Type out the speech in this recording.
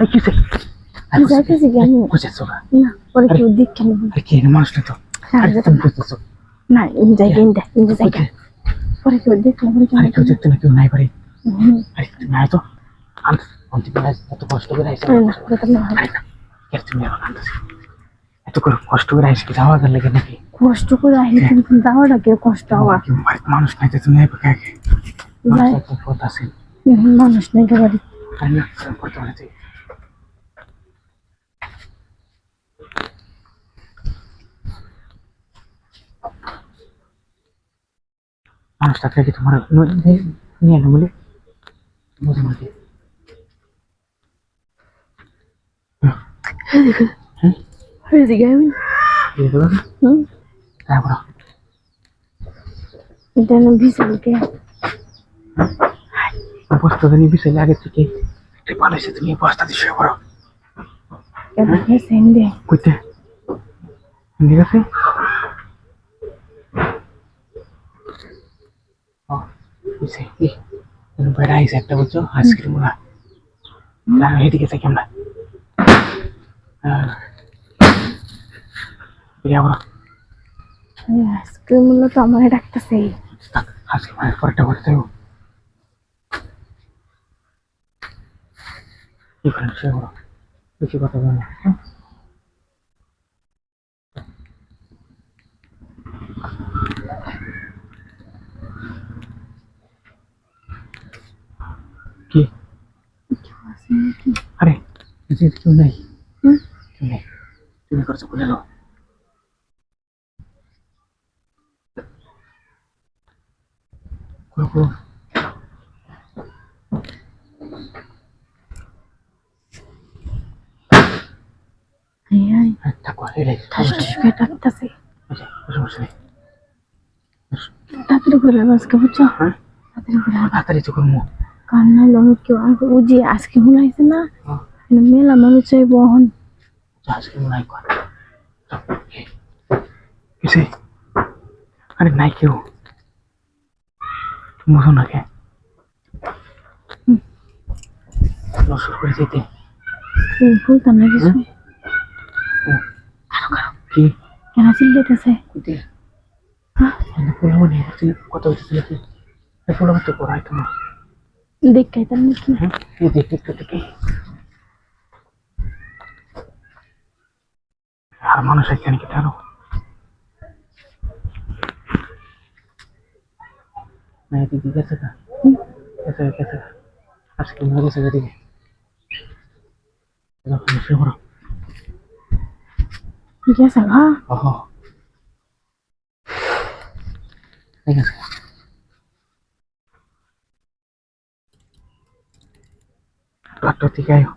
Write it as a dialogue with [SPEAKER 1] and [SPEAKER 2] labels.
[SPEAKER 1] এই কিসে
[SPEAKER 2] যাইতেছি কেন
[SPEAKER 1] বুঝেছ না
[SPEAKER 2] না পরে কেউ দেখে নেব
[SPEAKER 1] আরে কে মানুষ না তো?
[SPEAKER 2] হ্যাঁ,
[SPEAKER 1] আরে
[SPEAKER 2] যেতাম
[SPEAKER 1] তুমি
[SPEAKER 2] না।
[SPEAKER 1] বুঝতেছো
[SPEAKER 2] না ইন জায়গা ইন্দা ইন জায়গা পরে কেউ দেখলে পরে কেউ
[SPEAKER 1] আরে কেউ দেখতে না কেউ নাই পারে আরে তুমি আয় তো। আন্ত অন্তিম বেলা এত কষ্ট করে আইসা।
[SPEAKER 2] না যেতাম না
[SPEAKER 1] আরে তুমি এখন আনতেছি? এত করে কষ্ট করে আইসা কি যাওয়া গেল লাগে নাকি?
[SPEAKER 2] কষ্ট করে আহিলে কিন্তু যাওয়াটা কেউ কষ্ট হওয়া?
[SPEAKER 1] মানুষ নাই তো তুমি আইবে কাকে
[SPEAKER 2] যাই।
[SPEAKER 1] কথা আছে।
[SPEAKER 2] হুম, মানুষ নেই বাড়ি।
[SPEAKER 1] আরে না করতে পারে তুই। মানুষটা থেকে তোমার নিয়ে না বলে? বুঝে মাঝে
[SPEAKER 2] এদিকে
[SPEAKER 1] বস্তা নিয়ে বিষয় আগে থেকে একটু ভালো তুমি বস্তা দিয়ে শুয়ে পড়ো। কইতে? ঠিক আছে? বেড়া আইসে একটা বুঝছ? আইসক্রিমগুলা। এদিকে থাকি আমরা।
[SPEAKER 2] আইসক্রিমগুলো তো আমার ডাকতেছে
[SPEAKER 1] মানে পরেরটা করতে হবে কি করেন সে বড় বেশি কথা বলো না, হ্যাঁ? কি আরে এদিকে কেউ নাই
[SPEAKER 2] হুম?
[SPEAKER 1] কেউ নেই তুমি করছ বলে নাও করো করো
[SPEAKER 2] হাই হাই
[SPEAKER 1] আরে থাকো এলে
[SPEAKER 2] ঠাস ঠাস করে ডাকতেছে
[SPEAKER 1] আচ্ছা সমস্যা নেই
[SPEAKER 2] তাড়াতাড়ি করে আজকে বুঝছ
[SPEAKER 1] হ্যাঁ
[SPEAKER 2] তাড়াতাড়ি করে
[SPEAKER 1] তাড়াতাড়ি তো করব।
[SPEAKER 2] কান্না কেউ। আমাকে আজকে না
[SPEAKER 1] হ্যাঁ।
[SPEAKER 2] মেলা মানুষ
[SPEAKER 1] আজকে মনে কর। কিসে আরে নাই কেউ। বুঝো না কে। নসর করে যেতে।
[SPEAKER 2] ফুলতাম না কিছু।
[SPEAKER 1] কি?
[SPEAKER 2] কেন চিল্লাইতেছে
[SPEAKER 1] কুইতে পোলা মানে কথা কি পোলা তো করাই তোমার
[SPEAKER 2] দেখাইতাম নাকি।
[SPEAKER 1] হ্যাঁ এই দেখে আর মানুষ এখানে কি আরও না এদিকে গেছে না গেছে গেছে আজকে মনে গেছে এদিকে এরকম শুয়ে পড়ো
[SPEAKER 2] ঠিক আছে হ্যাঁ
[SPEAKER 1] ওহ ঠিক আছে ডাক্তার থেকে আয়ো